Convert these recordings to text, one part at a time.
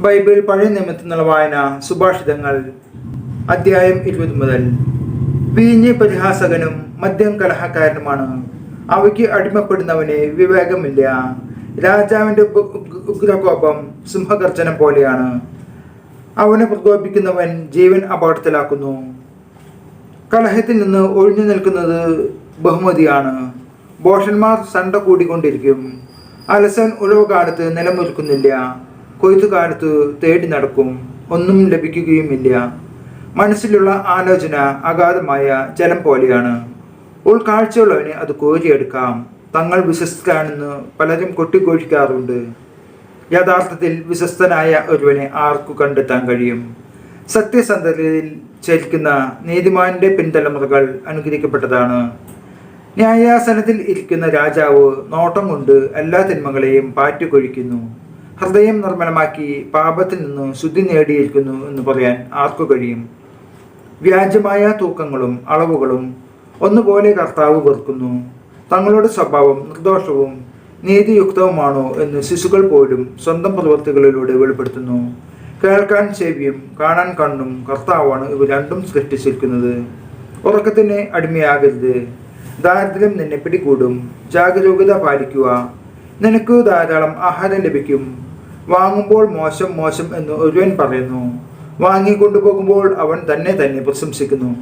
Bible പഴയ നിയമത്തിൽ നിന്നുള്ള വായന സുഭാഷിതങ്ങൾ അധ്യായം ഇരുപത് മുതൽ. വീഞ്ഞ് പരിഹാസകനും മദ്യം കലഹക്കാരനുമാണ്. അവയ്ക്ക് അടിമപ്പെടുന്നവന് വിവേകമില്ല. രാജാവിന്റെ ഉഗ്രകോപം സിംഹഗർജനം പോലെയാണ്. അവനെ പ്രകോപിക്കുന്നവൻ ജീവൻ അപകടത്തിലാക്കുന്നു കലഹത്തിൽ നിന്ന് ഒഴിഞ്ഞു നിൽക്കുന്നത് ബഹുമതിയാണ്. ഭോഷന്മാർ സണ്ട കൂടിക്കൊണ്ടിരിക്കും. അലസൻ ഉഴവ് കാലത്ത് നിലമൊരുക്കുന്നില്ല കൊയ്ത്തു കാലത്ത് തേടി നടക്കും ഒന്നും ലഭിക്കുകയുമില്ല. മനസ്സിലുള്ള ആലോചന അഗാധമായ ജലം പോലെയാണ്. ഉൾക്കാഴ്ചയുള്ളവന് അത് കോരിയെടുക്കാം. തങ്ങൾ വിശ്വസ്തനാണെന്ന് പലരും കൊട്ടിഘോഷിക്കാറുണ്ട് യഥാർത്ഥത്തിൽ വിശ്വസ്തനായ ഒരുവനെ ആർക്കു കണ്ടെത്താൻ കഴിയും? സത്യസന്ധതയിൽ ചലിക്കുന്ന നീതിമാന്റെ പിൻതലമുറകൾ അനുഗ്രഹിക്കപ്പെട്ടതാണ്. ന്യായാസനത്തിൽ ഇരിക്കുന്ന രാജാവ് നോട്ടം കൊണ്ട് എല്ലാ തിന്മകളെയും പാറ്റുകൊഴിക്കുന്നു. ഹൃദയം നിർമ്മലമാക്കി പാപത്തിൽ നിന്നും ശുദ്ധി നേടിയിരിക്കുന്നു എന്ന് പറയാൻ ആർക്കു കഴിയും? വ്യാജമായ തൂക്കങ്ങളും അളവുകളും ഒന്നുപോലെ കർത്താവ് വെറുക്കുന്നു. തങ്ങളുടെ സ്വഭാവം നിർദോഷവും നീതിയുക്തവുമാണോ എന്ന് ശിശുക്കൾ പോലും സ്വന്തം പ്രവൃത്തികളിലൂടെ വെളിപ്പെടുത്തുന്നു. കേൾക്കാൻ ചെവിയും കാണാൻ കണ്ണും കർത്താവാണ് ഇവ രണ്ടും സൃഷ്ടിച്ചിരിക്കുന്നത്. ഉറക്കത്തിന് അടിമയാകരുത്. ദാരിദ്ര്യം നിന്നെ പിടികൂടും. ജാഗരൂകത പാലിക്കുക. നിനക്ക് ധാരാളം ആഹാരം ലഭിക്കും. വാങ്ങുമ്പോൾ മോശം മോശം എന്ന് ഒരുവൻ പറയുന്നു. വാങ്ങിക്കൊണ്ടുപോകുമ്പോൾ അവൻ തന്നെ തന്നെ പ്രശംസിക്കുന്നു.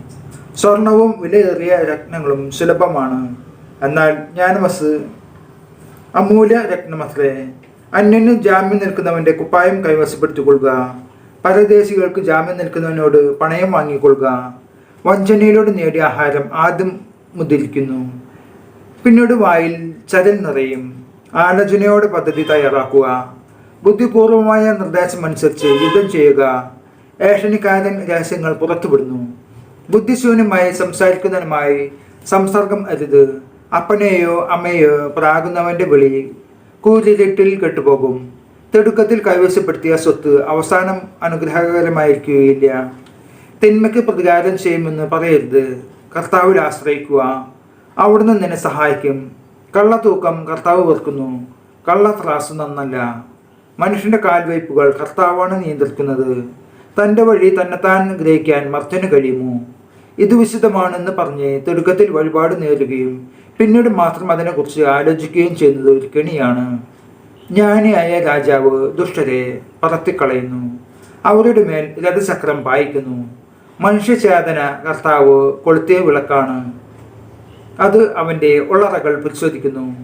സ്വർണവും വിലയേറിയ രത്നങ്ങളും സുലഭമാണ്. എന്നാൽ ജ്ഞാനമസ് അമൂല്യ രത്നമത്രേ അന്യന് ജാമ്യം നിൽക്കുന്നവന്റെ കുപ്പായം കൈവശപ്പെടുത്തിക്കൊള്ളുക. പരദേശികൾക്ക് ജാമ്യം നിൽക്കുന്നവനോട് പണയം വാങ്ങിക്കൊള്ളുക. വഞ്ചനയിലൂടെ നേടിയ ആഹാരം ആദ്യം മുതിരിക്കുന്നു പിന്നീട് വായിൽ ചരൽ നിറയും. ആലോചനയോടെ പദ്ധതി തയ്യാറാക്കുക. ബുദ്ധിപൂർവമായ നിർദ്ദേശം അനുസരിച്ച് യുദ്ധം ചെയ്യുക. ഏഷണിക്കാരൻ രഹസ്യങ്ങൾ പുറത്തുവിടുന്നു. ബുദ്ധിശൂന്യമായി സംസാരിക്കുന്നതിനുമായി സംസർഗം അരുത്. അപ്പനെയോ അമ്മയോ പ്രാകുന്നവന്റെ വിളി കൂരിരുട്ടിൽ കെട്ടുപോകും. തിടുക്കത്തിൽ കൈവശപ്പെടുത്തിയ സ്വത്ത് അവസാനം അനുഗ്രഹകരമായിരിക്കുകയില്ല. തിന്മയ്ക്ക് പ്രതികാരം ചെയ്യുമെന്ന് പറയരുത്. കർത്താവിൽ ആശ്രയിക്കുക. അവിടുന്ന് നിന്നെ സഹായിക്കും. കള്ളത്തൂക്കം കർത്താവ് വെറുക്കുന്നു. കള്ളത്രാസ് നന്നല്ല. മനുഷ്യന്റെ കാൽവയ്പുകൾ കർത്താവാണ് നിയന്ത്രിക്കുന്നത്. തന്റെ വഴി തന്നെത്താൻ ഗ്രഹിക്കാൻ മർത്തന് കഴിയുമോ? ഇത് വിശുദ്ധമാണെന്ന് പറഞ്ഞ് തിടുക്കത്തിൽ വഴിപാട് നേരുകയും പിന്നീട് മാത്രം അതിനെക്കുറിച്ച് ആലോചിക്കുകയും ചെയ്യുന്നത് ഒരു കെണിയാണ്. ജ്ഞാനിയായ രാജാവ് ദുഷ്ടരെ പറത്തിക്കളയുന്നു. അവരുടെ മേൽ രഥചക്രം പായിക്കുന്നു. മനുഷ്യചേതന കർത്താവ് കൊളുത്തിയ വിളക്കാണ്. അത് അവന്റെ ഉള്ളറകൾ പരിശോധിക്കുന്നു.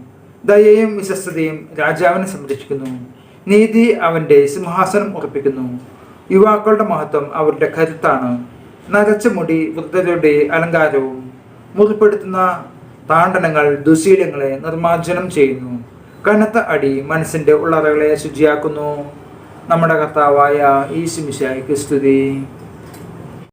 ദയയും വിശ്വസ്തയും രാജാവിനെ സംരക്ഷിക്കുന്നു. നീതി അവന്റെ സിംഹാസനം ഉറപ്പിക്കുന്നു. യുവാക്കളുടെ മഹത്വം അവരുടെ കരുത്താണ്. നരച്ച മുടി വൃദ്ധരുടെ അലങ്കാരവും മുറിപ്പെടുത്തുന്ന താണ്ഡനങ്ങൾ ദുശീലങ്ങളെ നിർമ്മാർജനം ചെയ്യുന്നു. കനത്ത അടി മനസ്സിന്റെ ഉള്ളറകളെ ശുചിയാക്കുന്നു. നമ്മുടെ കർത്താവായ ഈ സ്തുതി.